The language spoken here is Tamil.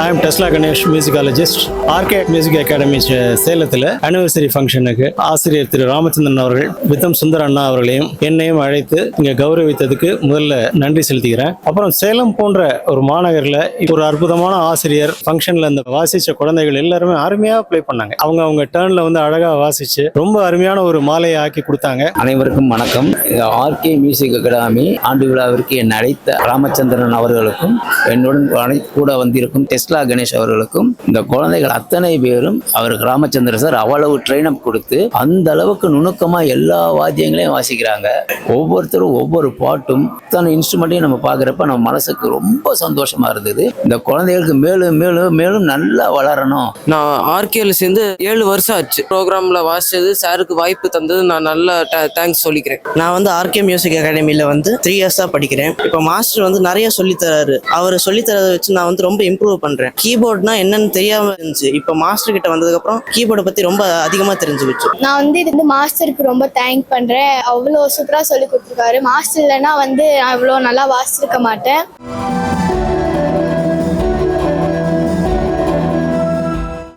Tesla Ganesh musicologist RK music academy சேலத்தில் அனிவர்சரி ஃபங்க்ஷனுக்கு ஆசிரியர் திரு ராமச்சந்திரன் அவர்கள் வித்தம் சுந்தர் அண்ணா அவர்களையும் என்னையும் அழைத்து இங்கே கௌரவித்ததுக்கு முதல்ல நன்றி செலுத்துகிறேன் அப்புறம் சேலம் போன்ற ஒரு மாநகரில் ஒரு அற்புதமான ஆசிரியர் ஃபங்க்ஷனில் இந்த வாசித்த குழந்தைகள் எல்லாருமே அருமையாக ப்ளே பண்ணாங்க. அவங்க அவங்க டேர்னில் வந்து அழகாக வாசித்து ரொம்ப அருமையான ஒரு மாலையை ஆக்கி கொடுத்தாங்க. அனைவருக்கும் வணக்கம். ஆர்கே மியூசிக் அகாடமி ஆண்டு விழாவிற்கு என்னை அழைத்த ராமச்சந்திரன் அவர்களுக்கும் என்னுடன் கூட வந்திருக்கும் டெஸ்ட் டெஸ்லா கணேஷ் அவர்களுக்கும் இந்த குழந்தைகள் அத்தனை பேரும் அவருக்கு ராமச்சந்திரன் சார் அவ்வளவு ட்ரெயின் அப் கொடுத்து அந்த அளவுக்கு நுணுக்கமா எல்லா வாத்தியங்களையும் வாசிக்கிறாங்க. ஒவ்வொருத்தரும் ஒவ்வொரு பாட்டும் இத்தனை இன்ஸ்ட்ருமெண்ட்டையும் நம்ம பார்க்குறப்ப நம்ம மனசுக்கு ரொம்ப சந்தோஷமா இருந்தது. இந்த குழந்தைகளுக்கு மேலும் மேலும் மேலும் நல்லா வளரணும். நான் ஆர்கேல சேர்ந்து ஏழு வருஷம் ஆச்சு. ப்ரோக்ராம்ல வாசிச்சது சாருக்கு வாய்ப்பு தந்தது நான் நல்லா தேங்க்ஸ் சொல்லிக்கிறேன். நான் வந்து ஆர்கே மியூசிக் அகாடமியில் வந்து த்ரீ இயர்ஸாக படிக்கிறேன். இப்போ மாஸ்டர் வந்து நிறைய சொல்லித் தராரு அவர் சொல்லித் தரதை வச்சு நான் வந்து ரொம்ப இம்ப்ரூவ் பண்றேன் கீபோர்ட்னா என்னன்னு தெரியாம இருந்துச்சு. இப்ப மாஸ்டர் கிட்ட வந்ததுக்கப்புறம் கீபோர்டை பத்தி ரொம்ப அதிகமா தெரிஞ்சு வச்சு நான் வந்து இது வந்து மாஸ்டருக்கு ரொம்ப தேங்க் பண்றேன். அவ்வளோ சூப்பரா சொல்லி கொடுத்துருக்காரு. மாஸ்டர் இல்லைன்னா வந்து நான் இவ்வளோ நல்லா வாசிச்சிருக்க மாட்டேன்.